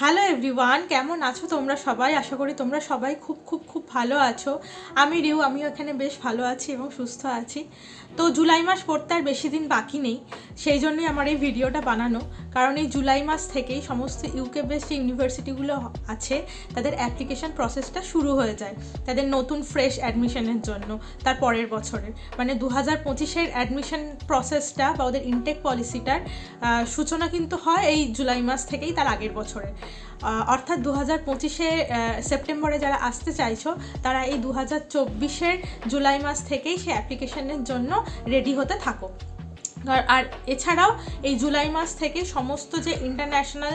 Hello everyone কেমন আছো তোমরা সবাই? আশা করি তোমরা সবাই খুব খুব খুব ভালো আছো। আমি রিউ আমিও এখানে বেশ ভালো আছি এবং সুস্থ আছি। তো জুলাই মাস পড়তে আর বেশি দিন বাকি নেই সেই জন্যই আমার এই ভিডিওটা বানানো। কারণ এই জুলাই মাস থেকেই সমস্ত ইউকে বেস্ট ইউনিভার্সিটিগুলো আছে তাদের অ্যাপ্লিকেশন প্রসেসটা শুরু হয়ে যায়। তাদের নতুন ফ্রেশ অ্যাডমিশনের জন্য তার পরের বছরের। মানে দু হাজার পঁচিশের অ্যাডমিশন প্রসেসটা বা ওদের ইনটেক পলিসিটার সূচনা কিন্তু হয় এই জুলাই মাস থেকেই তার আগের বছরে আহ, অর্থাৎ দু হাজার পঁচিশে সেপ্টেম্বরে যারা আসতে চাইছো, তারা এই দু হাজার চব্বিশের জুলাই মাস থেকেই সে অ্যাপ্লিকেশনের জন্য রেডি হতে থাকো। আর- এছাড়াও এই জুলাই মাস থেকে সমস্ত যে ইন্টারন্যাশনাল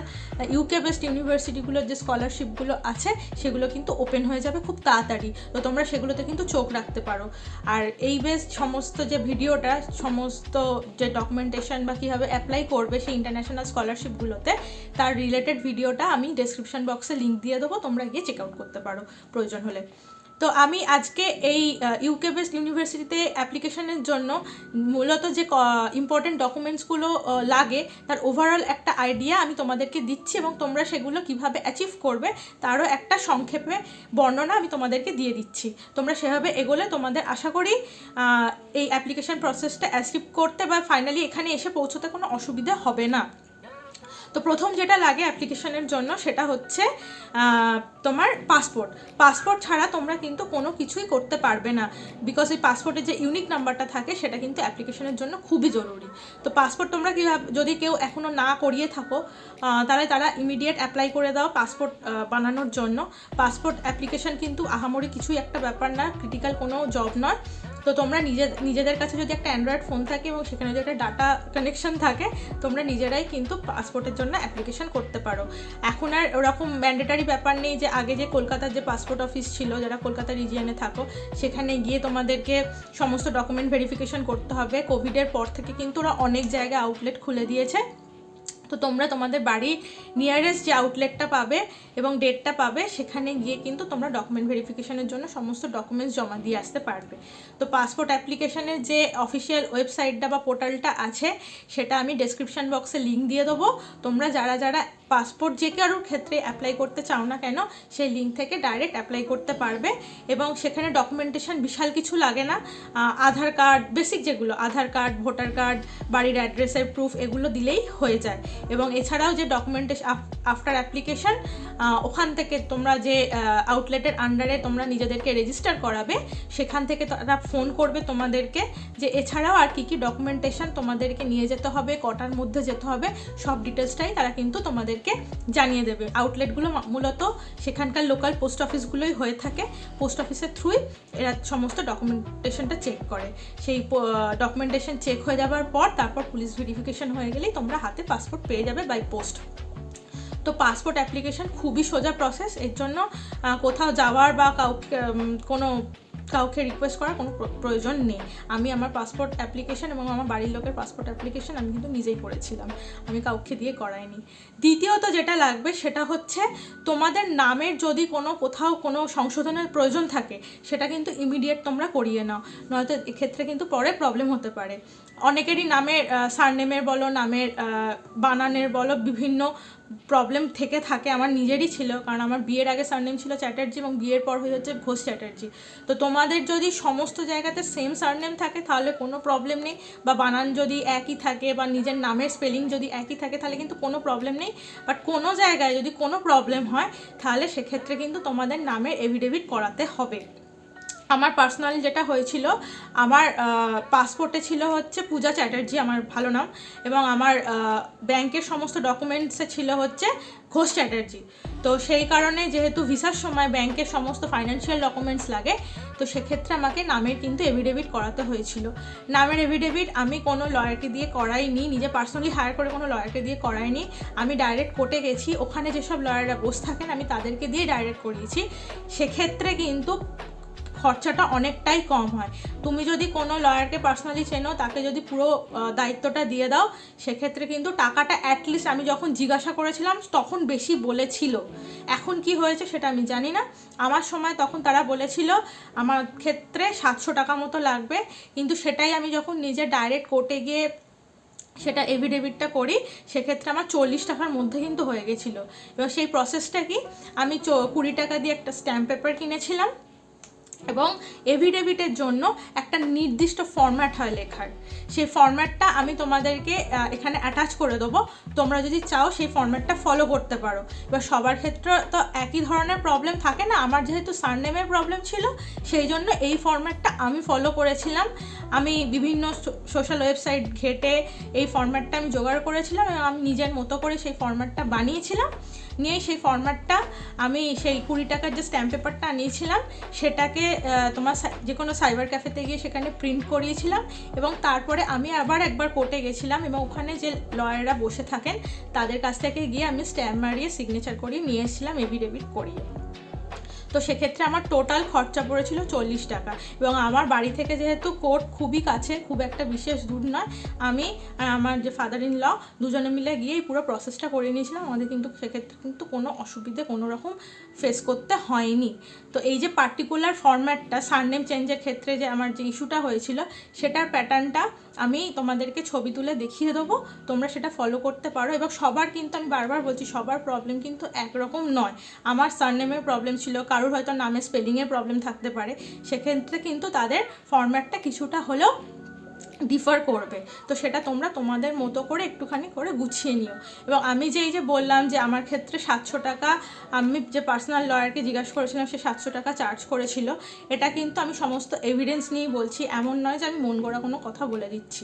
ইউকে বেস্ট ইউনিভার্সিটিগুলোর যে স্কলারশিপগুলো আছে, সেগুলো কিন্তু ওপেন হয়ে যাবে খুব তাড়াতাড়ি। তো তোমরা সেগুলোতে কিন্তু চোখ রাখতে পারো। আর এই বেস্ট সমস্ত যে ভিডিওটা, সমস্ত যে ডকুমেন্টেশন বা কীভাবে অ্যাপ্লাই করবে সেই ইন্টারন্যাশনাল স্কলারশিপগুলোতে তার রিলেটেড ভিডিওটা আমি ডেসক্রিপশন বক্সে লিঙ্ক দিয়ে দেবো। তোমরা গিয়ে চেক আউট করতে পারো প্রয়োজন হলে। তো আমি আজকে এই ইউকে বেস্ট ইউনিভার্সিটিতে অ্যাপ্লিকেশনের জন্য মূলত যে ইম্পর্টেন্ট ডকুমেন্টসগুলো লাগে, তার ওভারঅল একটা আইডিয়া আমি তোমাদেরকে দিচ্ছি এবং তোমরা সেগুলো কীভাবে অ্যাচিভ করবে তারও একটা সংক্ষেপে বর্ণনা আমি তোমাদেরকে দিয়ে দিচ্ছি। তোমরা সেভাবে এগোলে তোমাদের আশা করি এই অ্যাপ্লিকেশন প্রসেসটা অ্যাচিভ করতে বা ফাইনালি এখানে এসে পৌঁছতে কোনো অসুবিধা হবে না। তো প্রথম যেটা লাগে অ্যাপ্লিকেশনের জন্য সেটা হচ্ছে তোমার পাসপোর্ট পাসপোর্ট ছাড়া তোমরা কিন্তু কোনো কিছুই করতে পারবে না। বিকজ এই পাসপোর্টের যে ইউনিক নাম্বারটা থাকে, সেটা কিন্তু অ্যাপ্লিকেশনের জন্য খুবই জরুরি। তো পাসপোর্ট তোমরা কীভাবে, যদি কেউ এখনও না করিয়ে থাকো তাহলে তারা ইমিডিয়েট অ্যাপ্লাই করে দাও পাসপোর্ট বানানোর জন্য। পাসপোর্ট অ্যাপ্লিকেশন কিন্তু আহামরি কিছুই একটা ব্যাপার না ক্রিটিক্যাল কোনো জব নয়। তো তোমরা নিজে নিজেদের কাছে যদি একটা অ্যান্ড্রয়েড ফোন থাকে এবং সেখানে যদি একটা ডাটা কানেকশন থাকে, তোমরা নিজেরাই কিন্তু পাসপোর্টের জন্য অ্যাপ্লিকেশন করতে পারো। এখন আর ওরকম ম্যান্ডেটারি ব্যাপার নেই যে আগে যে কলকাতার যে পাসপোর্ট অফিস ছিল, যারা কলকাতা রিজিয়নে থাকো, সেখানে গিয়ে তোমাদেরকে সমস্ত ডকুমেন্ট ভেরিফিকেশন করতে হবে। কোভিডের পর থেকে কিন্তু ওরা অনেক জায়গায় আউটলেট খুলে দিয়েছে। তো তোমরা তোমাদের বাড়ির নিয়ারেস্ট যে আউটলেটটা পাবে এবং ডেটটা পাবে, সেখানে গিয়ে কিন্তু তোমরা ডকুমেন্ট ভেরিফিকেশনের জন্য সমস্ত ডকুমেন্টস জমা দিয়ে আসতে পারবে। তো পাসপোর্ট অ্যাপ্লিকেশনের যে অফিসিয়াল ওয়েবসাইটটা বা পোর্টালটা আছে, সেটা আমি ডেসক্রিপশন বক্সে লিঙ্ক দিয়ে দেবো। তোমরা যারা যারা পাসপোর্ট যে কারোর ক্ষেত্রে অ্যাপ্লাই করতে চাও না কেন, সেই লিঙ্ক থেকে ডাইরেক্ট অ্যাপ্লাই করতে পারবে এবং সেখানে ডকুমেন্টেশন বিশাল কিছু লাগে না। আধার কার্ড বেসিক যেগুলো, আধার কার্ড ভোটার কার্ড বাড়ির অ্যাড্রেসের প্রুফ এগুলো দিলেই হয়ে যায়। এবং এছাড়াও যে ডকুমেন্টেশন আফটার অ্যাপ্লিকেশন ওখান থেকে তোমরা যে আউটলেটের আন্ডারে তোমরা নিজেদেরকে রেজিস্টার করাবে, সেখান থেকে তারা ফোন করবে তোমাদেরকে যে, এছাড়াও আর কী কী ডকুমেন্টেশন তোমাদেরকে নিয়ে যেতে হবে, কটার মধ্যে যেতে হবে, সব ডিটেলসটাই তারা কিন্তু তোমাদেরকে জানিয়ে দেবে। আউটলেটগুলো মূলত সেখানকার লোকাল পোস্ট অফিসগুলোই হয়ে থাকে। পোস্ট অফিসের থ্রুই এরা সমস্ত ডকুমেন্টেশনটা চেক করে। সেই ডকুমেন্টেশন চেক হয়ে যাওয়ার পর তারপর পুলিশ ভেরিফিকেশন হয়ে গেলেই তোমরা হাতে পাসপোর্ট পেয়ে যাবে বাই পোস্ট তো পাসপোর্ট অ্যাপ্লিকেশন খুবই সোজা প্রসেস এর জন্য কোথাও যাওয়ার বা কাউকে কোনো কাউকে রিকোয়েস্ট করার কোনো প্র- প্রয়োজন নেই। আমি আমার পাসপোর্ট অ্যাপ্লিকেশন এবং আমার বাড়ির লোকের পাসপোর্ট অ্যাপ্লিকেশন আমি কিন্তু নিজেই করেছিলাম। আমি কাউকে দিয়ে করাইনি। দ্বিতীয়ত যেটা লাগবে সেটা হচ্ছে তোমাদের নামের যদি কোনো কোথাও কোনো সংশোধনের প্রয়োজন থাকে, সেটা কিন্তু ইমিডিয়েট তোমরা করিয়ে নাও। নয়তো এক্ষেত্রে কিন্তু পরে প্রবলেম হতে পারে। অনেকেরই নামের সারনেমের বলো, নামের বানানের বলো, বিভিন্ন প্রবলেম থেকে থাকে আমার নিজেরই ছিল, কারণ আমার বিয়ের আগে সারনেম ছিল চ্যাটার্জি এবং বিয়ের পর হয়ে হচ্ছে ঘোষ চ্যাটার্জি। তো তোমাদের যদি সমস্ত জায়গাতে সেম সারনেম থাকে, তাহলে কোনো প্রবলেম নেই। বা বানান যদি একই থাকে বা নিজের নামের স্পেলিং যদি একই থাকে, তাহলে কিন্তু কোনো প্রবলেম নেই। বাট কোনো জায়গায় যদি কোনো প্রবলেম হয়, তাহলে সেক্ষেত্রে কিন্তু তোমাদের নামের এভিডেভিট করাতে হবে। আমার পার্সোনালি যেটা হয়েছিল, আমার পাসপোর্টে ছিল হচ্ছে পূজা চ্যাটার্জি, আমার ভালো নাম, এবং আমার ব্যাংকের সমস্ত ডকুমেন্টসে ছিল হচ্ছে ঘোষ চ্যাটার্জি। তো সেই কারণে যেহেতু ভিসার সময় ব্যাংকের সমস্ত ফাইন্যান্সিয়াল ডকুমেন্টস লাগে, তো সেক্ষেত্রে আমাকে নামের কিন্তু এভিডেভিট করাতে হয়েছিল। নামের এভিডেভিট আমি কোনো লয়ারকে দিয়ে করাইনি, নিজে পার্সোনালি হায়ার করে কোনো লয়ারকে দিয়ে করাইনি। আমি ডাইরেক্ট কোর্টে গেছি, ওখানে যেসব লয়াররা বসে থাকেন, আমি তাদেরকে দিয়ে ডাইরেক্ট করিয়েছি। সেক্ষেত্রে কিন্তু খরচাটা অনেকটাই কম হয়। তুমি যদি কোনো লয়ারকে পার্সোনালি চেনো, তাকে যদি পুরো দায়িত্বটা দিয়ে দাও, সেক্ষেত্রে কিন্তু টাকাটা অ্যাটলিস্ট আমি যখন জিজ্ঞাসা করেছিলাম, তখন বেশি বলেছিল। এখন কি হয়েছে সেটা আমি জানি না। আমার সময় তখন তারা বলেছিল, আমার ক্ষেত্রে সাতশো টাকা মতো লাগবে। কিন্তু সেটাই আমি যখন নিজে ডাইরেক্ট কোর্টে গিয়ে সেটা এভিডেভিটটা করি, সেক্ষেত্রে আমার চল্লিশ টাকার মধ্যে কিন্তু হয়ে গেছিল। এবার সেই প্রসেসটা কি? আমি কুড়ি টাকা দিয়ে একটা স্ট্যাম্প পেপার কিনেছিলাম। এবং এভিডেভিটের জন্য একটা নির্দিষ্ট ফর্ম্যাট হয় লেখার। সেই ফর্ম্যাটটা আমি তোমাদেরকে এখানে অ্যাটাচ করে দেবো। তোমরা যদি চাও সেই ফর্ম্যাটটা ফলো করতে পারো। এবার সবার ক্ষেত্রে তো একই ধরনের প্রবলেম থাকে না? আমার যেহেতু সারনেমের প্রবলেম ছিল, সেই জন্য এই ফর্ম্যাটটা আমি ফলো করেছিলাম। আমি বিভিন্ন সোশ্যাল ওয়েবসাইট ঘেটে এই ফর্ম্যাটটা আমি জোগাড় করেছিলাম এবং আমি নিজের মতো করে সেই ফর্ম্যাটটা বানিয়েছিলাম। নিয়ে সেই ফর্ম্যাটটা আমি সেই কুড়ি টাকার যে স্ট্যাম্প পেপারটা আনিয়েছিলাম, সেটাকে তোমার যে কোনো সাইবার ক্যাফেতে গিয়ে সেখানে প্রিন্ট করিয়েছিলাম এবং তারপরে আমি আবার একবার কোর্টে গেছিলাম এবং ওখানে যে লয়াররা বসে থাকেন, তাদের কাছ থেকে গিয়ে আমি স্ট্যাম্প মারিয়ে সিগনেচার করিয়ে নিয়েছিলাম এভিডেভিট করিয়ে। তো সেক্ষেত্রে আমার টোটাল খরচা পড়েছিল চল্লিশ টাকা। এবং আমার বাড়ি থেকে যেহেতু কোর্ট খুবই কাছে, খুব একটা বিশেষ দূর নয়, আমি আর আমার যে ফাদার ইন ল দুজনে মিলে গিয়েই পুরো প্রসেসটা করে নিয়েছিলাম। আমাদের কিন্তু সেক্ষেত্রে কিন্তু কোনো অসুবিধে, কোনো রকম ফেস করতে হয়নি। তো এই যে পার্টিকুলার ফরম্যাটটা সারনেম চেঞ্জের ক্ষেত্রে যে আমার যে ইস্যুটা হয়েছিল, সেটার প্যাটার্নটা আমি তোমাদেরকে ছবি তুলে দেখিয়ে দেবো। তোমরা সেটা ফলো করতে পারো। এবং সবার কিন্তু আমি বারবার বলছি, সবার প্রবলেম কিন্তু একরকম নয়। আমার সারনেমের প্রবলেম ছিল কারোর হয়তো নামে স্পেলিংয়ের প্রবলেম থাকতে পারে, সেক্ষেত্রে কিন্তু তাদের ফরম্যাটটা কিছুটা হলেও ডিফার করবে। তো সেটা তোমরা তোমাদের মতো করে একটুখানি করে গুছিয়ে নিও। এবং আমি যে এই যে বললাম যে আমার ক্ষেত্রে সাতশো টাকা, আমি যে পার্সোনাল লয়ারকে জিজ্ঞাসা করেছিলাম, সে সাতশো টাকা চার্জ করেছিল। এটা কিন্তু আমি সমস্ত এভিডেন্স নিয়েই বলছি, এমন নয় যে আমি মন গড়া কোনো কথা বলে দিচ্ছি।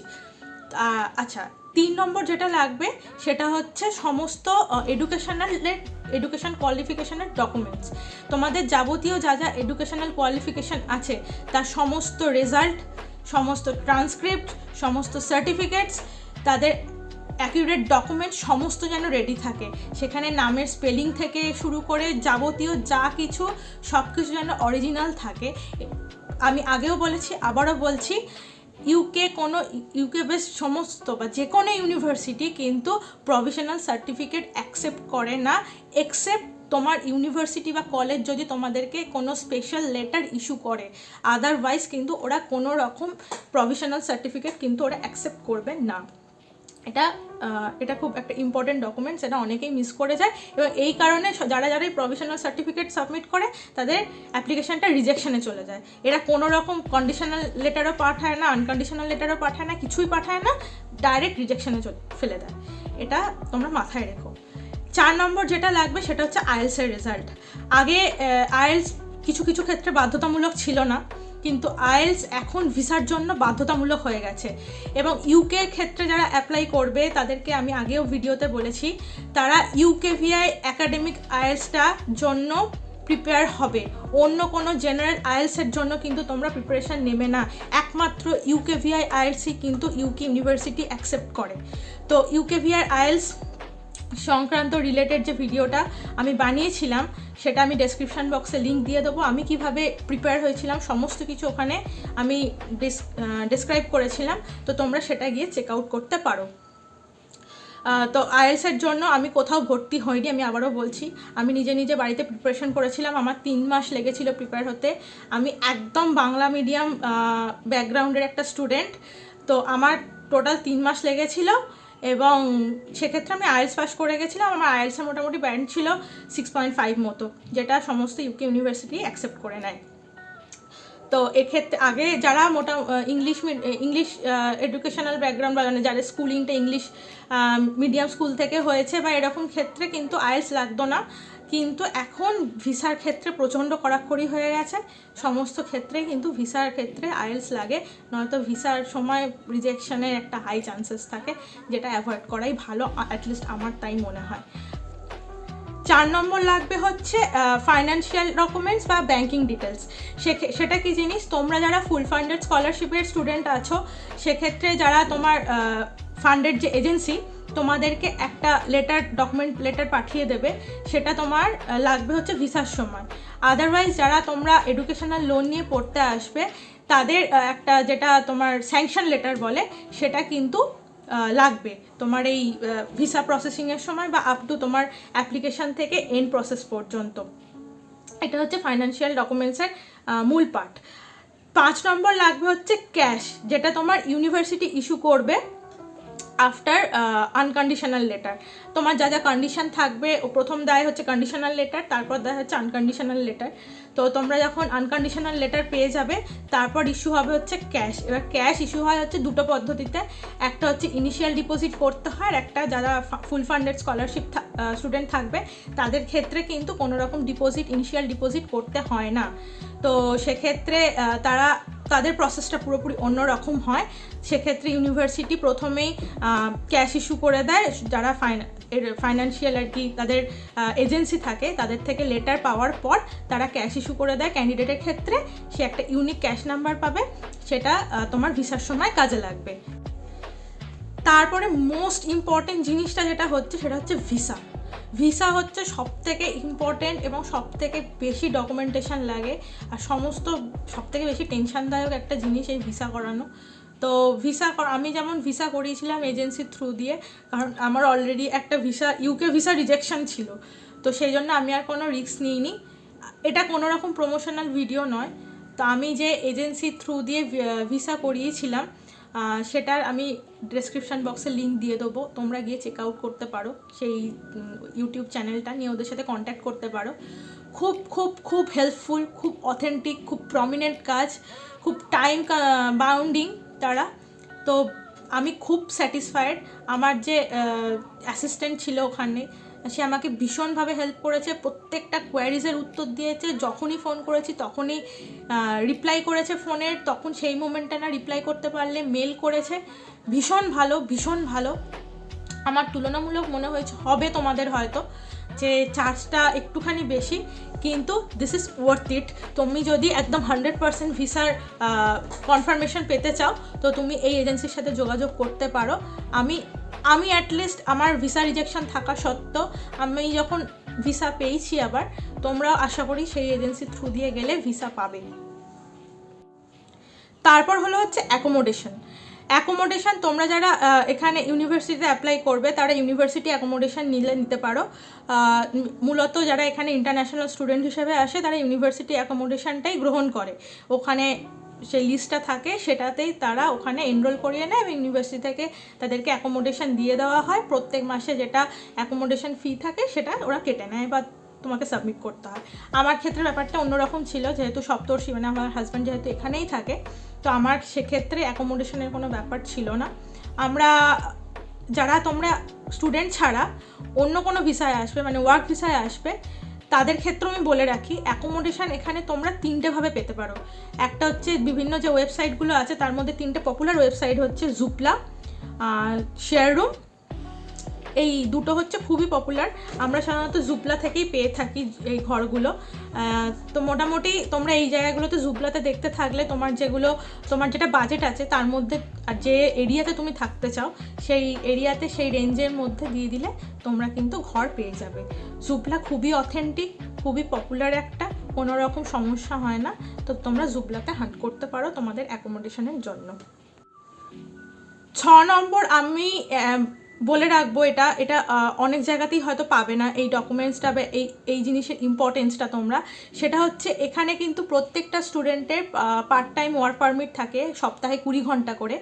আচ্ছা তিন নম্বর যেটা লাগবে সেটা হচ্ছে সমস্ত এডুকেশনাল এডুকেশন কোয়ালিফিকেশনের ডকুমেন্টস তোমাদের যাবতীয় যা যা এডুকেশনাল কোয়ালিফিকেশন আছে, তার সমস্ত রেজাল্ট সমস্ত ট্রান্সক্রিপ্ট সমস্ত সার্টিফিকেটস তাদের অ্যাকিউরেট ডকুমেন্ট সমস্ত যেন রেডি থাকে। সেখানে নামের স্পেলিং থেকে শুরু করে যাবতীয় যা কিছু সব কিছু যেন অরিজিনাল থাকে। আমি আগেও বলেছি, আবারও বলছি ইউকে কোনো ইউকে বেস সমস্ত বা যে কোনো ইউনিভার্সিটি কিন্তু প্রভিশনাল সার্টিফিকেট অ্যাকসেপ্ট করে না এক্সেপ্ট তোমার ইউনিভার্সিটি বা কলেজ যদি তোমাদেরকে কোনো স্পেশাল লেটার ইস্যু করে। আদারওয়াইজ কিন্তু ওরা কোনো রকম প্রভিশনাল সার্টিফিকেট কিন্তু ওরা অ্যাকসেপ্ট করবে না। এটা এটা খুব একটা ইম্পর্টেন্ট ডকুমেন্ট সেটা অনেকেই মিস করে যায়। এবং এই কারণে যারা যারা এই প্রভিশনাল সার্টিফিকেট সাবমিট করে, তাদের অ্যাপ্লিকেশানটা রিজেকশনে চলে যায়। এরা কোনো রকম কন্ডিশনাল লেটারও পাঠায় না আনকন্ডিশনাল লেটারও পাঠায় না, কিছুই পাঠায় না ডাইরেক্ট রিজেকশনে ফেলে দেয়। এটা তোমরা মাথায় রেখো। চার নম্বর যেটা লাগবে, সেটা হচ্ছে আইএলসের রেজাল্ট আগে আইএলস কিছু কিছু ক্ষেত্রে বাধ্যতামূলক ছিল না। কিন্তু আইএলস এখন ভিসার জন্য বাধ্যতামূলক হয়ে গেছে। এবং ইউকে ক্ষেত্রে যারা অ্যাপ্লাই করবে, তাদেরকে আমি আগেও ভিডিওতে বলেছি, তারা ইউকেভিআই অ্যাকাডেমিক আইএলসটা জন্য প্রিপেয়ার হবে। অন্য কোনো জেনারেল আইএলসের জন্য কিন্তু তোমরা প্রিপারেশান নেবে না। একমাত্র ইউকেভিআই আইএলসই কিন্তু ইউকে ইউনিভার্সিটি অ্যাকসেপ্ট করে। তো ইউকেভিআই আইএলস সংক্রান্ত রিলেটেড যে ভিডিওটা আমি বানিয়েছিলাম, সেটা আমি ডেসক্রিপশন বক্সে লিঙ্ক দিয়ে দেবো। আমি কীভাবে প্রিপেয়ার হয়েছিলাম, সমস্ত কিছু ওখানে আমি ডেসক্রাইব করেছিলাম। তো তোমরা সেটা গিয়ে চেক আউট করতে পারো। তো আইএলসের জন্য আমি কোথাও ভর্তি হইনি, আমি আবারও বলছি, আমি নিজে নিজে বাড়িতে প্রিপারেশন করেছিলাম। আমার তিন মাস লেগেছিল প্রিপেয়ার হতে। আমি একদম বাংলা মিডিয়াম ব্যাকগ্রাউন্ডের একটা স্টুডেন্ট তো আমার টোটাল তিন মাস লেগেছিল। এবং সেক্ষেত্রে আমি আয়েলস পাস করে গেছিলাম। আমার আয়েলসের মোটামুটি ব্যান্ড ছিল সিক্স পয়েন্ট ফাইভ মতো, যেটা সমস্ত ইউকে ইউনিভার্সিটি অ্যাকসেপ্ট করে নেয়। তো এক্ষেত্রে আগে যারা মোটা ইংলিশ ইংলিশ এডুকেশনাল ব্যাকগ্রাউন্ড বা মানে যাদের স্কুলিংটা ইংলিশ মিডিয়াম স্কুল থেকে হয়েছে বা এরকম ক্ষেত্রে কিন্তু আয়েলস লাগতো না। কিন্তু এখন ভিসার ক্ষেত্রে প্রচণ্ড কড়াকড়ি হয়ে গেছে সমস্ত ক্ষেত্রে কিন্তু ভিসার ক্ষেত্রে আইএলস লাগে, নয়তো ভিসার সময় রিজেকশনের একটা হাই চান্সেস থাকে, যেটা অ্যাভয়েড করাই ভালো অ্যাটলিস্ট আমার তাই মনে হয়। চার নম্বর লাগবে হচ্ছে ফাইন্যান্সিয়াল ডকুমেন্টস বা ব্যাংকিং ডিটেলস সেটা কি জিনিস? তোমরা যারা ফুল ফান্ডেড স্কলারশিপের স্টুডেন্ট আছো, সেক্ষেত্রে যারা তোমার ফান্ডেড যে এজেন্সি তোমাদেরকে একটা লেটার ডকুমেন্ট লেটার পাঠিয়ে দেবে। সেটা তোমার লাগবে হচ্ছে ভিসার সময়। আদারওয়াইজ যারা তোমরা এডুকেশনাল লোন নিয়ে পড়তে আসবে, তাদের একটা যেটা তোমার স্যাংশন লেটার বলে, সেটা কিন্তু লাগবে। তোমার এই ভিসা প্রসেসিংয়ের সময় বা আপ টু তোমার অ্যাপ্লিকেশন থেকে এন্ড প্রসেস পর্যন্ত। এটা হচ্ছে ফাইন্যান্সিয়াল ডকুমেন্টসের মূল পার্ট পাঁচ নম্বর লাগবে হচ্ছে ক্যাশ যেটা তোমার ইউনিভার্সিটি ইস্যু করবে। আফটার আনকন্ডিশনাল লেটার তোমার যা যা কন্ডিশন থাকবে প্রথম দেয় হচ্ছে কন্ডিশনাল লেটার তারপর দেয় হচ্ছে আনকন্ডিশনাল লেটার তো তোমরা যখন আনকন্ডিশনাল লেটার পেয়ে যাবে, তারপর ইস্যু হবে হচ্ছে ক্যাশ এবার ক্যাশ ইস্যু হয় হচ্ছে দুটো পদ্ধতিতে। একটা হচ্ছে ইনিশিয়াল ডিপোজিট করতে হয়, আর একটা যারা ফুল ফান্ডেড স্কলারশিপ স্টুডেন্ট থাকবে, তাদের ক্ষেত্রে কিন্তু কোনো রকম ডিপোজিট ইনিশিয়াল ডিপোজিট করতে হয় না। তো সেক্ষেত্রে তারা তাদের প্রসেসটা পুরোপুরি অন্যরকম হয়। সেক্ষেত্রে ইউনিভার্সিটি প্রথমেই ক্যাশ ইস্যু করে দেয়। যারা ফাইন্যান্সিয়াল আর কি তাদের এজেন্সি থাকে, তাদের থেকে লেটার পাওয়ার পর তারা ক্যাশ ইস্যু করে দেয়। ক্যান্ডিডেটের ক্ষেত্রে সে একটা ইউনিক ক্যাশ নাম্বার পাবে। সেটা তোমার ভিসার সময় কাজে লাগবে। তারপরে মোস্ট ইম্পর্টেন্ট জিনিসটা যেটা হচ্ছে, সেটা হচ্ছে ভিসা ভিসা হচ্ছে সব থেকে ইম্পর্টেন্ট এবং সব থেকে বেশি ডকুমেন্টেশন লাগে। আর সমস্ত সব থেকে বেশি টেনশনদায়ক একটা জিনিস এই ভিসা করানো। তো ভিসা আমি যেমন ভিসা করিয়েছিলাম এজেন্সির থ্রু দিয়ে, কারণ আমার অলরেডি একটা ভিসা ইউকে ভিসা রিজেকশন ছিল। তো সেই জন্য আমি আর কোনো রিস্ক নিইনি। এটা কোনো রকম প্রমোশনাল ভিডিও নয়। তো আমি যে এজেন্সির থ্রু দিয়ে ভিসা করিয়েছিলাম সেটার আমি ডেসক্রিপশন বক্সে লিঙ্ক দিয়ে দেবো। তোমরা গিয়ে চেক আউট করতে পারো। সেই ইউটিউব চ্যানেলটা নিয়ে ওদের সাথে কন্ট্যাক্ট করতে পারো। খুব খুব খুব হেল্পফুল খুব অথেন্টিক খুব প্রমিনেন্ট কাজ, খুব টাইম বাউন্ডিং তারা। তো আমি খুব স্যাটিসফাইড আমার যে অ্যাসিস্ট্যান্ট ছিল ওখানে সে আমাকে ভীষণভাবে হেল্প করেছে, প্রত্যেকটা কোয়ারিজের উত্তর দিয়েছে, যখনই ফোন করেছি তখনই রিপ্লাই করেছে ফোনের তখন সেই মোমেন্টটা না রিপ্লাই করতে পারলে মেল করেছে। ভীষণ ভালো ভীষণ ভালো। আমার তুলনামূলক মনে হয়েছে হবে তোমাদের হয়তো, যে চার্জটা একটুখানি বেশি, কিন্তু দিস ইজ ওয়ার্থ ইট তুমি যদি একদম হান্ড্রেড পার্সেন্ট ভিসার কনফার্মেশন পেতে চাও, তো তুমি এই এজেন্সির সাথে যোগাযোগ করতে পারো। আমি আমি অ্যাটলিস্ট আমার ভিসা রিজেকশন থাকা সত্ত্বেও আমি যখন ভিসা পেয়েছি আবার, তোমরাও আশা করি সেই এজেন্সির থ্রু দিয়ে গেলে ভিসা পাবে। তারপর হলো হচ্ছে অ্যাকোমোডেশন অ্যাকোমোডেশন তোমরা যারা এখানে ইউনিভার্সিটিতে অ্যাপ্লাই করবে, তারা ইউনিভার্সিটি অ্যাকোমোডেশন নিলে নিতে পারো। মূলত যারা এখানে ইন্টারন্যাশনাল স্টুডেন্ট হিসেবে আসে, তারা ইউনিভার্সিটি অ্যাকোমোডেশনটাই গ্রহণ করে। ওখানে সেই লিস্টটা থাকে, সেটাতেই তারা ওখানে এনরোল করিয়ে নেয় এবং ইউনিভার্সিটি থেকে তাদেরকে অ্যাকোমোডেশন দিয়ে দেওয়া হয়। প্রত্যেক মাসে যেটা অ্যাকোমোডেশন ফি থাকে, সেটা ওরা কেটে নেয় বা তোমাকে সাবমিট করতে হয়। আমার ক্ষেত্রে ব্যাপারটা অন্যরকম ছিল, যেহেতু সপ্তর্ষি মানে আমার হাজব্যান্ড যেহেতু এখানেই থাকে, তো আমার সেক্ষেত্রে অ্যাকোমোডেশনের কোনো ব্যাপার ছিল না। আমরা, যারা তোমরা স্টুডেন্ট ছাড়া অন্য কোনো ভিসায় আসবে মানে ওয়ার্ক ভিসায় আসবে তাদের ক্ষেত্রে আমি বলে রাখি অ্যাকোমোডেশন এখানে তোমরা তিনটেভাবে পেতে পারো। একটা হচ্ছে বিভিন্ন যে ওয়েবসাইটগুলো আছে, তার মধ্যে তিনটে পপুলার ওয়েবসাইট হচ্ছে জুপলা শেয়ার রুম এই দুটো হচ্ছে খুবই পপুলার আমরা সাধারণত জুপলা থেকেই পেয়ে থাকি এই ঘরগুলো। তো মোটামুটি তোমরা এই জায়গাগুলোতে জুপলাতে দেখতে থাকলে তোমার যেগুলো, তোমার যেটা বাজেট আছে তার মধ্যে, আর যে এরিয়াতে তুমি থাকতে চাও, সেই এরিয়াতে সেই রেঞ্জের মধ্যে দিয়ে দিলে তোমরা কিন্তু ঘর পেয়ে যাবে। জুপলা খুবই অথেন্টিক খুবই পপুলার একটা, কোনো রকম সমস্যা হয় না। তো তোমরা জুপলাতে হান্ট করতে পারো তোমাদের অ্যাকোমোডেশনের জন্য। ছ নম্বর আমি বলে রাখব এটা এটা অনেক জায়গাতেই হয়তো পাবে না এই ডকুমেন্টসটা বা এই এই জিনিসের ইম্পর্টেন্সটা তোমরা। সেটা হচ্ছে এখানে কিন্তু প্রত্যেকটা স্টুডেন্টের পার্ট টাইম ওয়ার্ক পারমিট থাকে সপ্তাহে কুড়ি ঘণ্টা করে।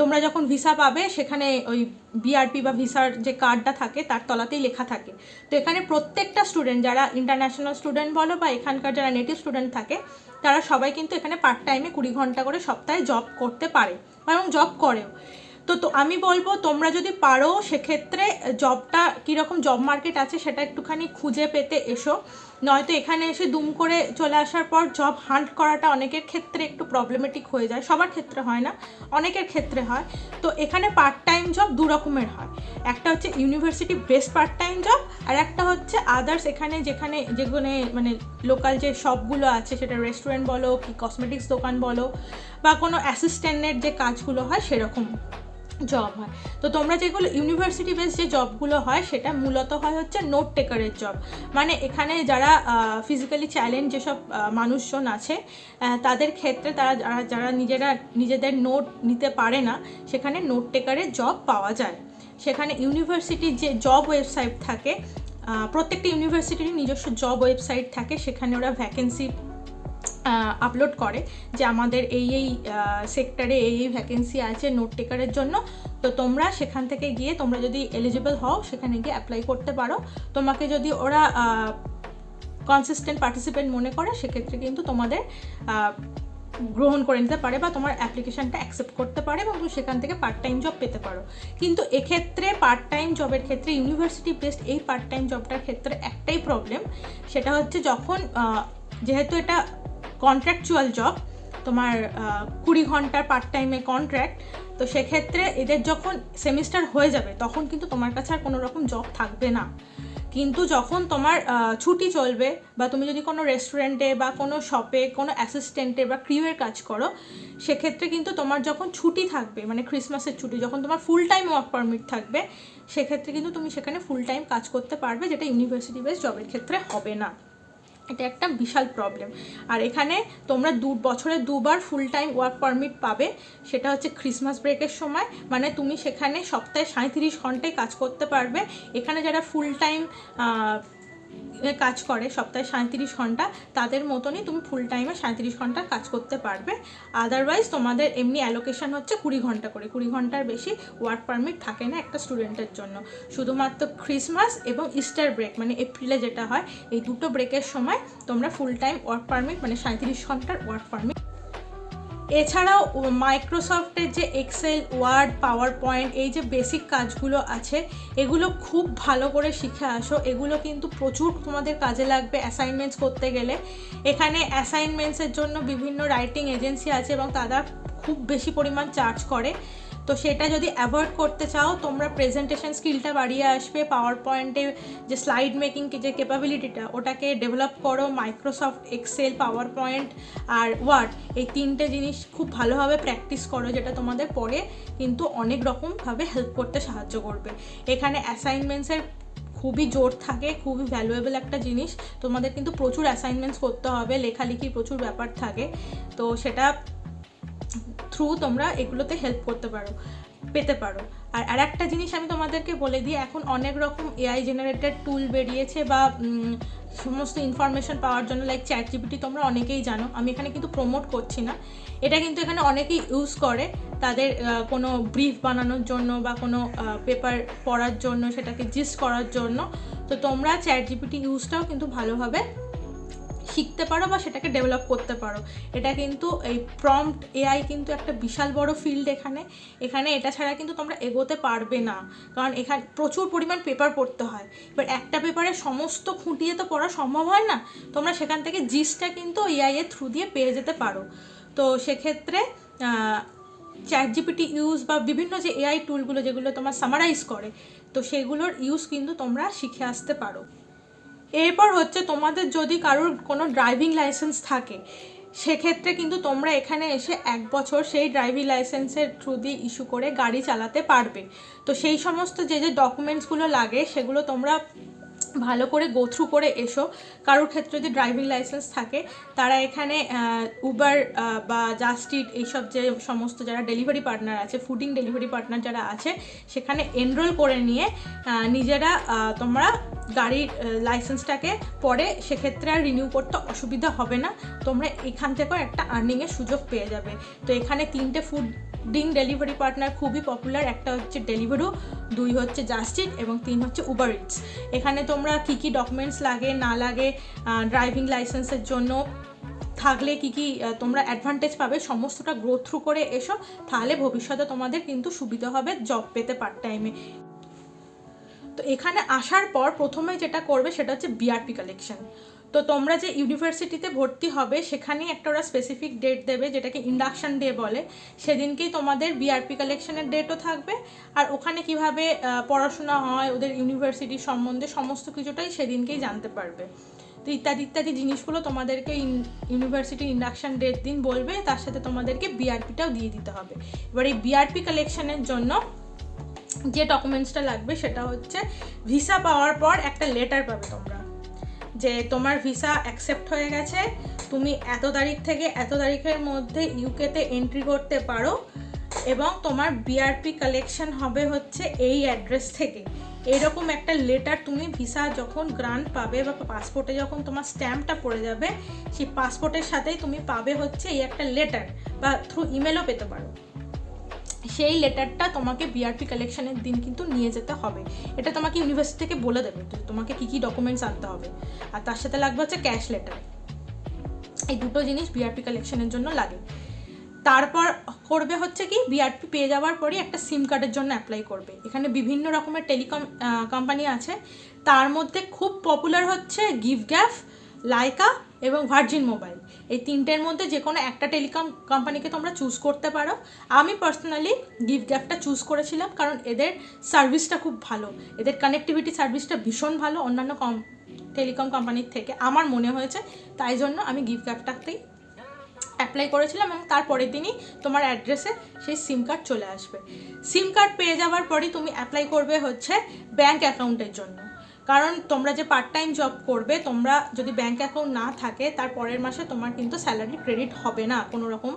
তোমরা যখন ভিসা পাবে, সেখানে ওই বিআরপি বা ভিসার যে কার্ডটা থাকে, তার তলাতেই লেখা থাকে। তো এখানে প্রত্যেকটা স্টুডেন্ট যারা ইন্টারন্যাশনাল স্টুডেন্ট বলো বা এখানকার যারা নেটিভ স্টুডেন্ট থাকে, তারা সবাই কিন্তু এখানে পার্ট টাইমে কুড়ি ঘণ্টা করে সপ্তাহে জব করতে পারে এবং জব করেও। তো তো আমি বলব, তোমরা যদি পারো, সেক্ষেত্রে জবটা কীরকম জব মার্কেট আছে সেটা একটুখানি খুঁজে পেতে এসো। নয়তো এখানে এসে দুম করে চলে আসার পর জব হান্ট করাটা অনেকের ক্ষেত্রে একটু প্রবলেমেটিক হয়ে যায়। সবার ক্ষেত্রে হয় না, অনেকের ক্ষেত্রে হয়। তো এখানে পার্ট টাইম জব দু রকমের হয়। একটা হচ্ছে university best part time job আর একটা হচ্ছে আদার্স এখানে যেখানে যেখানে মানে লোকাল যে শপগুলো আছে, সেটা রেস্টুরেন্ট বলো কি কসমেটিক্স দোকান বলো বা কোনো অ্যাসিস্ট্যান্টের যে কাজগুলো হয় সেরকম। জব হয়। তো তোমরা যেগুলো ইউনিভার্সিটি বেস যে জবগুলো হয়, সেটা মূলত হয় হচ্ছে নোট টেকারের জব মানে এখানে যারা ফিজিক্যালি চ্যালেঞ্জ যেসব মানুষজন আছে তাদের ক্ষেত্রে তারা যারা যারা নিজেরা, নিজেদের নোট নিতে পারে না, সেখানে নোট টেকারের জব পাওয়া যায়। সেখানে ইউনিভার্সিটির যে জব ওয়েবসাইট থাকে প্রত্যেকটা ইউনিভার্সিটির নিজস্ব জব ওয়েবসাইট থাকে, সেখানে ওরা ভ্যাকেন্সি আপলোড করে যে আমাদের এই এই সেক্টরে এই এই ভ্যাকেন্সি আছে নোট টেকারের জন্য। তো তোমরা সেখান থেকে গিয়ে তোমরা যদি এলিজিবল হও, সেখানে গিয়ে অ্যাপ্লাই করতে পারো। তোমাকে যদি ওরা কনসিস্টেন্ট পার্টিসিপেন্ট মনে করে, সেক্ষেত্রে কিন্তু তোমাদের গ্রহণ করে নিতে পারে বা তোমার অ্যাপ্লিকেশনটা অ্যাকসেপ্ট করতে পারে এবং তুমি সেখান থেকে পার্ট টাইম জব পেতে পারো। কিন্তু এক্ষেত্রে পার্ট টাইম জবের ক্ষেত্রে ইউনিভার্সিটি বেসড এই পার্ট টাইম জবটার ক্ষেত্রে একটাই প্রবলেম সেটা হচ্ছে যখন যেহেতু এটা কন্ট্রাকচুয়াল জব তোমার কুড়ি ঘণ্টার পার্ট টাইমে কন্ট্রাক্ট তো সেক্ষেত্রে এদের যখন সেমিস্টার হয়ে যাবে, তখন কিন্তু তোমার কাছে আর কোনো রকম জব থাকবে না। কিন্তু যখন তোমার ছুটি চলবে বা তুমি যদি কোনো রেস্টুরেন্টে বা কোনো শপে কোনো অ্যাসিস্ট্যান্টে বা ক্রিউয়ের কাজ করো, সেক্ষেত্রে কিন্তু তোমার যখন ছুটি থাকবে মানে ক্রিসমাসের ছুটি, যখন তোমার ফুল টাইম ওয়ার্ক পারমিট থাকবে, সেক্ষেত্রে কিন্তু তুমি সেখানে ফুল টাইম কাজ করতে পারবে, যেটা ইউনিভার্সিটি বেস জবের ক্ষেত্রে হবে না। এটা একটা বিশাল প্রবলেম আর এখানে তোমরা দু, বছরে দুবার ফুল টাইম ওয়ার্ক পারমিট পাবে, সেটা হচ্ছে ক্রিসমাস ব্রেকের সময়। মানে তুমি সেখানে সপ্তাহে সাঁত্রিশ ঘন্টায় কাজ করতে পারবে। এখানে যারা ফুল টাইম কাজ করে, সপ্তাহে সাঁত্রিশ ঘণ্টা। তাদের মতনই তুমি ফুল টাইমে সাঁত্রিশ ঘণ্টা কাজ করতে পারবে। আদারওয়াইজ তোমাদের এমনি অ্যালোকেশন হচ্ছে কুড়ি ঘণ্টা করে। কুড়ি ঘণ্টার বেশি ওয়ার্ক পারমিট থাকে না একটা স্টুডেন্টের জন্য। শুধুমাত্র ক্রিসমাস এবং ইস্টার ব্রেক মানে এপ্রিলে যেটা হয়, এই দুটো ব্রেকের সময় তোমরা ফুল টাইম ওয়ার্ক পারমিট মানে সাঁত্রিশ ঘণ্টার ওয়ার্ক পারমিট এছাড়াও মাইক্রোসফটের যে এক্সেল ওয়ার্ড পাওয়ার পয়েন্ট এই যে বেসিক কাজগুলো আছে, এগুলো খুব ভালো করে শিখে আসো। এগুলো কিন্তু প্রচুর তোমাদের কাজে লাগবে অ্যাসাইনমেন্টস করতে গেলে। এখানে অ্যাসাইনমেন্টসের জন্য বিভিন্ন রাইটিং এজেন্সি আছে এবং তারা খুব বেশি পরিমাণ চার্জ করে। তো সেটা যদি অ্যাভয়েড করতে চাও, তোমরা প্রেজেন্টেশন স্কিলটা বাড়িয়ে আসবে পাওয়ার পয়েন্টে যে স্লাইড মেকিং যে ক্যাপাবিলিটিটা ওটাকে ডেভেলপ করো মাইক্রোসফট এক্সেল পাওয়ার পয়েন্ট আর ওয়ার্ড এই তিনটে জিনিস খুব ভালোভাবে প্র্যাকটিস করো, যেটা তোমাদের পরে কিন্তু অনেক রকমভাবে হেল্প করতে সাহায্য করবে। এখানে অ্যাসাইনমেন্টসের খুবই জোর থাকে, খুবই ভ্যালুয়েবল একটা জিনিস। তোমাদের কিন্তু প্রচুর অ্যাসাইনমেন্টস করতে হবে, লেখালেখির প্রচুর ব্যাপার থাকে। তো সেটা থ্রু তোমরা এগুলোতে হেল্প করতে পারো, পেতে পারো। আর আর একটা জিনিস আমি তোমাদেরকে বলে দিই, এখন অনেক রকম এআই জেনারেটেড টুল বেরিয়েছে বা সমস্ত ইনফরমেশন পাওয়ার জন্য লাইক চ্যাট জিপিটি তোমরা অনেকেই জানো, আমি এখানে কিন্তু প্রমোট করছি না। এটা কিন্তু এখানে অনেকেই ইউজ করে, তাদের কোনো ব্রিফ বানানোর জন্য বা কোনো পেপার পড়ার জন্য, সেটাকে জিস্ট করার জন্য। তো তোমরা চ্যাট জিপিটি ইউজটাও কিন্তু ভালোভাবে শিখতে পারো বা সেটাকে ডেভেলপ করতে পারো। এটা কিন্তু এই প্রম্পট এআই কিন্তু একটা বিশাল বড় ফিল্ড এখানে। এখানে এটা ছাড়া কিন্তু তোমরা এগোতে পারবে না। কারণ এখানে, প্রচুর পরিমাণ পেপার পড়তে হয়। এবার একটা পেপারে সমস্ত খুঁটিয়ে তো পড়া সম্ভব হয় না। তোমরা সেখান থেকে জিসটা কিন্তু এআই এর থ্রু দিয়ে পেয়ে যেতে পারো। তো সেক্ষেত্রে চ্যাট জিপিটি ইউজ বা বিভিন্ন যে এআই টুলগুলো যেগুলো তোমার সামারাইজ করে, তো সেগুলোর ইউজ কিন্তু তোমরা শিখে আসতে পারো। এরপর হচ্ছে তোমাদের যদি কারোর কোনো ড্রাইভিং লাইসেন্স থাকে, সেক্ষেত্রে কিন্তু তোমরা এখানে এসে এক বছর সেই ড্রাইভিং লাইসেন্সের থ্রু দিয়ে ইস্যু করে গাড়ি চালাতে পারবে। তো সেই সমস্ত যে যে ডকুমেন্টসগুলো লাগে, সেগুলো তোমরা ভালো করে গো থ্রু করে এসো। কারোর ক্ষেত্রে যদি ড্রাইভিং লাইসেন্স থাকে, তারা এখানে উবার বা জাস্টিট এইসব যে সমস্ত যারা ডেলিভারি পার্টনার আছে ফুডিং ডেলিভারি পার্টনার যারা আছে, সেখানে এনরোল করে নিয়ে নিজেরা তোমরা গাড়ির লাইসেন্সটাকে পরে সেক্ষেত্রে আর রিনিউ করতে অসুবিধা হবে না। তোমরা এখান থেকেও একটা আর্নিংয়ের সুযোগ পেয়ে যাবে। তো এখানে তিনটে ফুড ডিং ডেলিভারি পার্টনার খুবই পপুলার একটা হচ্ছে ডেলিভারু দুই হচ্ছে জাস্টিট এবং তিন হচ্ছে উবার ইটস এখানে তোমরা কী কী ডকুমেন্টস লাগে, না লাগে ড্রাইভিং লাইসেন্সের জন্য থাকলে কি কি তোমরা অ্যাডভান্টেজ পাবে, সমস্তটা গ্রো থ্রু করে এসো, তাহলে ভবিষ্যতে তোমাদের কিন্তু সুবিধা হবে জব পেতে পার্ট টাইমে তো এখানে আসার পর প্রথমে যেটা করবে সেটা হচ্ছে বিআরপি কালেকশন তো তোমরা যে ইউনিভার্সিটিতে ভর্তি হবে, সেখানেই একটা ওরা স্পেসিফিক ডেট দেবে, যেটাকে ইন্ডাকশান ডে বলে। সেদিনকেই তোমাদের বিআরপি কালেকশনের ডেটও থাকবে। আর ওখানে কীভাবে পড়াশোনা হয়, ওদের ইউনিভার্সিটির সম্বন্ধে সমস্ত কিছুটাই সেদিনকেই জানতে পারবে। তো ইত্যাদি ইত্যাদি জিনিসগুলো তোমাদেরকে ইউনিভার্সিটি ইন্ডাকশান ডেট দিন বলবে, তার সাথে তোমাদেরকে বিআরপিটাও দিয়ে দিতে হবে। এবার এই বিআরপি কালেকশনের জন্য যে ডকুমেন্টসটা লাগবে, সেটা হচ্ছে ভিসা পাওয়ার পর একটা লেটার পাবে তোমরা। যে তোমার ভিসা অ্যাকসেপ্ট হয়ে গেছে, তুমি এত তারিখ থেকে এত তারিখের মধ্যে ইউকেতে এন্ট্রি করতে পারো এবং তোমার বিআরপি কালেকশন হবে হচ্ছে এই অ্যাড্রেস থেকে। এরকম একটা লেটার তুমি ভিসা যখন গ্রান্ট পাবে বা পাসপোর্টে যখন তোমার স্ট্যাম্পটা পড়ে যাবে, সেই পাসপোর্টের সাথেই তুমি পাবে হচ্ছে এই একটা লেটার বা থ্রু ইমেলও পেতে পারো। সেই লেটারটা তোমাকে বিআরপি কালেকশনের দিন কিন্তু নিয়ে যেতে হবে। এটা তোমাকে ইউনিভার্সিটি থেকে বলে দেবে তোমাকে কী কী ডকুমেন্টস আনতে হবে। আর তার সাথে লাগবে হচ্ছে ক্যাশ লেটার এই দুটো জিনিস বিআরপি কালেকশনের জন্য লাগে। তারপর করবে হচ্ছে কি বিআরপি পেয়ে যাওয়ার পরই একটা সিম কার্ডের জন্য অ্যাপ্লাই করবে। এখানে বিভিন্ন রকমের টেলিকম কোম্পানি আছে। তার মধ্যে খুব পপুলার হচ্ছে গিফট গ্যাফ লাইকা এবং ভার্জিন মোবাইল এই তিনটের মধ্যে যে কোনো একটা টেলিকম কোম্পানিকে তোমরা চুজ করতে পারো। আমি পার্সোনালি গিফট গ্যাপটা চুজ করেছিলাম কারণ এদের সার্ভিসটা খুব ভালো। এদের কানেক্টিভিটি সার্ভিসটা ভীষণ ভালো অন্যান্য কম টেলিকম কোম্পানির থেকে। আমার মনে হয়েছে, তাই জন্য আমি গিফট গ্যাপটাতেই অ্যাপ্লাই করেছিলাম এবং তারপরের দিনই তোমার অ্যাড্রেসে সেই সিম কার্ড চলে আসবে। সিম কার্ড পেয়ে যাওয়ার পরই তুমি অ্যাপ্লাই করবে হচ্ছে ব্যাংক অ্যাকাউন্টের জন্য। কারণ তোমরা যে পার্ট টাইম জব করবে, তোমরা যদি ব্যাঙ্ক অ্যাকাউন্ট না থাকে, তার পরের মাসে তোমার কিন্তু স্যালারি ক্রেডিট হবে না, কোনো রকম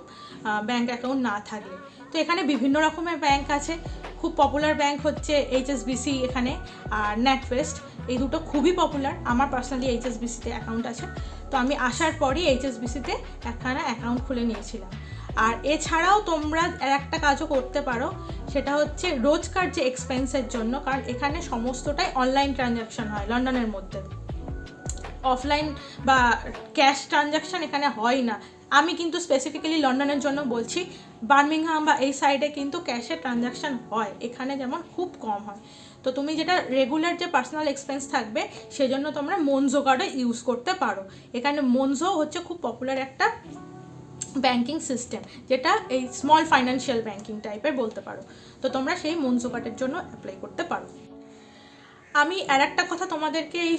ব্যাংক অ্যাকাউন্ট না থাকলে। তো এখানে বিভিন্ন রকমের ব্যাংক আছে। খুব পপুলার ব্যাংক হচ্ছে এইচএসবিসি এখানে, আর নেটওয়েস্ট এই দুটো খুবই পপুলার আমার পার্সোনালি এইচএসবিসিতে অ্যাকাউন্ট আছে। তো আমি আসার পরই এইচএসবিসিতে একখানা অ্যাকাউন্ট খুলে নিয়েছিলাম। আর এছাড়াও তোমরা আর একটা কাজও করতে পারো, সেটা হচ্ছে রোজকার যে এক্সপেন্সের জন্য, কারণ এখানে সমস্তটাই অনলাইন ট্রানজাকশন হয় লন্ডনের মধ্যে। অফলাইন বা ক্যাশ ট্রানজাকশন এখানে হয় না। আমি কিন্তু স্পেসিফিক্যালি লন্ডনের জন্য বলছি, বার্মিংহাম বা এই সাইডে কিন্তু ক্যাশের ট্রানজাকশন হয়। এখানে যেমন খুব কম হয়। তো তুমি যেটা রেগুলার যে পার্সোনাল এক্সপেন্স থাকবে, সেজন্য তোমরা মনজো কার্ডও ইউজ করতে পারো। এখানে মনজো হচ্ছে খুব পপুলার একটা ব্যাংকিং সিস্টেম যেটা এই স্মল ফাইন্যান্সিয়াল ব্যাংকিং টাইপের বলতে পারো। তো তোমরা সেই মনজো কার্ডের জন্য অ্যাপ্লাই করতে পারো। আমি আর একটা কথা তোমাদেরকে এই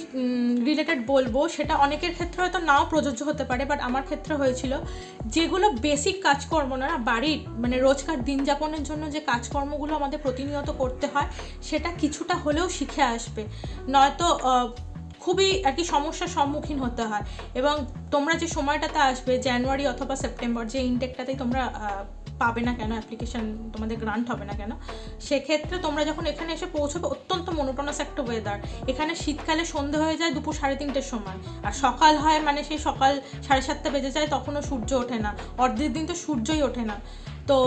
রিলেটেড বলব, সেটা অনেকের ক্ষেত্রে হয়তো নাও প্রযোজ্য হতে পারে বাট আমার ক্ষেত্রে হয়েছিল যেগুলো বেসিক কাজকর্ম না বাড়ির মানে রোজকার দিন যাপনের জন্য যে কাজকর্মগুলো আমাদের প্রতিনিয়ত করতে হয়, সেটা কিছুটা হলেও শিখে আসবে। নয়তো খুবই আর কি সমস্যার সম্মুখীন হতে হয়। এবং তোমরা যে সময়টাতে আসবে জানুয়ারি অথবা সেপ্টেম্বর যে ইনটেকটাতেই তোমরা পাবে না কেন অ্যাপ্লিকেশন তোমাদের গ্রান্ট হবে না কেন, সেক্ষেত্রে তোমরা যখন এখানে এসে পৌঁছবে, অত্যন্ত মনোটনাস একটা ওয়েদার এখানে শীতকালে সন্ধে হয়ে যায় দুপুর সাড়ে তিনটের সময়। আর সকাল হয় মানে সেই সকাল সাড়ে সাতটা বেজে যায়, তখনও সূর্য ওঠে না। অর্ধেক দিন তো সূর্যই ওঠে না। তো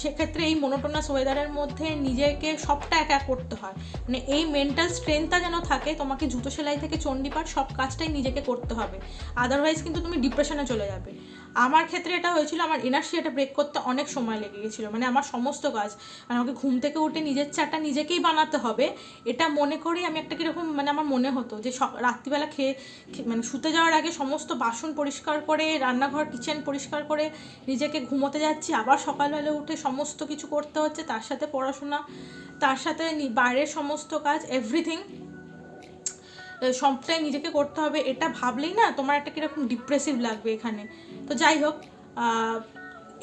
সেক্ষেত্রে এই মনোটোনাস ওয়েদারের মধ্যে নিজেকে সবটা একা করতে হয়। মানে এই মেন্টাল স্ট্রেংথটা যেন থাকে, তোমাকে জুতো সেলাই থেকে চণ্ডীপাঠ সব কাজটাই নিজেকে করতে হবে। আদারওয়াইজ কিন্তু তুমি ডিপ্রেশনে চলে যাবে। আমার ক্ষেত্রে এটা হয়েছিল, আমার এনার্জিটা ব্রেক করতে অনেক সময় লেগে গেছিল। মানে আমার সমস্ত কাজ মানে আমাকে ঘুম থেকে উঠে নিজের চাটা নিজেকেই বানাতে হবে, এটা মনে করেই আমি একটা কীরকম মানে আমার মনে হতো যে রাত্রিবেলা খেয়ে মানে শুতে যাওয়ার আগে সমস্ত বাসন পরিষ্কার করে, রান্নাঘর কিচেন পরিষ্কার করে নিজেকে ঘুমোতে যাচ্ছি, আবার সকালবেলা উঠে সমস্ত কিছু করতে হচ্ছে, তার সাথে পড়াশোনা, তার সাথে বাইরের সমস্ত কাজ এভরিথিং সবটাই নিজেকে করতে হবে, এটা ভাবলেই না তোমার একটা কীরকম ডিপ্রেসিভ লাগবে এখানে। তো যাই হোক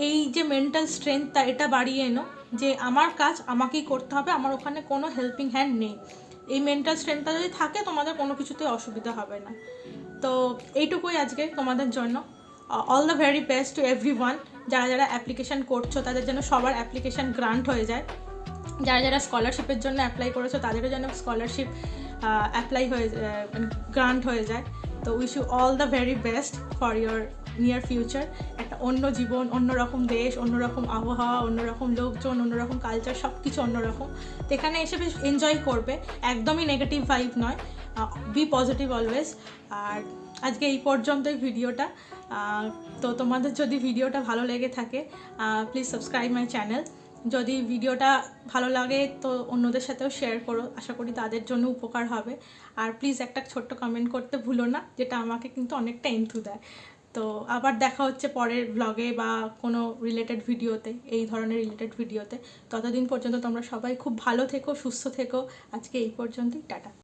এই যে মেন্টাল স্ট্রেংথটা এটা বাড়িয়ে এনো যে আমার কাজ আমাকেই করতে হবে, আমার ওখানে কোনো হেল্পিং হ্যান্ড নেই। এই মেন্টাল স্ট্রেংথটা যদি থাকে, তোমাদের কোনো কিছুতে অসুবিধা হবে না। তো এইটুকুই আজকে তোমাদের জন্য। All the very best to everyone যারা যারা অ্যাপ্লিকেশান করছ, তাদের যেন সবার অ্যাপ্লিকেশান গ্রান্ট হয়ে যায়। যারা যারা স্কলারশিপের জন্য অ্যাপ্লাই করেছ, তাদেরও যেন স্কলারশিপ অ্যাপ্লাই হয়ে মানে গ্রান্ট হয়ে যায়। তো wish you all the very best for your near future একটা অন্য জীবন অন্যরকম দেশ অন্যরকম আবহাওয়া অন্যরকম লোকজন অন্যরকম কালচার সব কিছু অন্যরকম তো এখানে এসে বেশ এনজয় করবে, একদমই নেগেটিভ ভাইব নয়। বি পজিটিভ অলওয়েজ আর আজকে এই পর্যন্তই ভিডিওটা। তো তোমাদের যদি ভিডিওটা ভালো লেগে থাকে প্লিজ সাবস্ক্রাইব মাই চ্যানেল যদি ভিডিওটা ভালো লাগে, তো অন্যদের সাথেও শেয়ার করো। আশা করি তাদের জন্য উপকার হবে। আর প্লিজ একটা ছোট্ট কমেন্ট করতে ভুলো না, যেটা আমাকে কিন্তু অনেকটা ইন্থু দেয়। তো আবার দেখা হচ্ছে পরের ব্লগে বা কোনো রিলেটেড ভিডিওতে এই ধরনের রিলেটেড ভিডিওতে ততদিন পর্যন্ত তোমরা সবাই খুব ভালো থেকো, সুস্থ থেকো। আজকে এই পর্যন্তই, টাটা।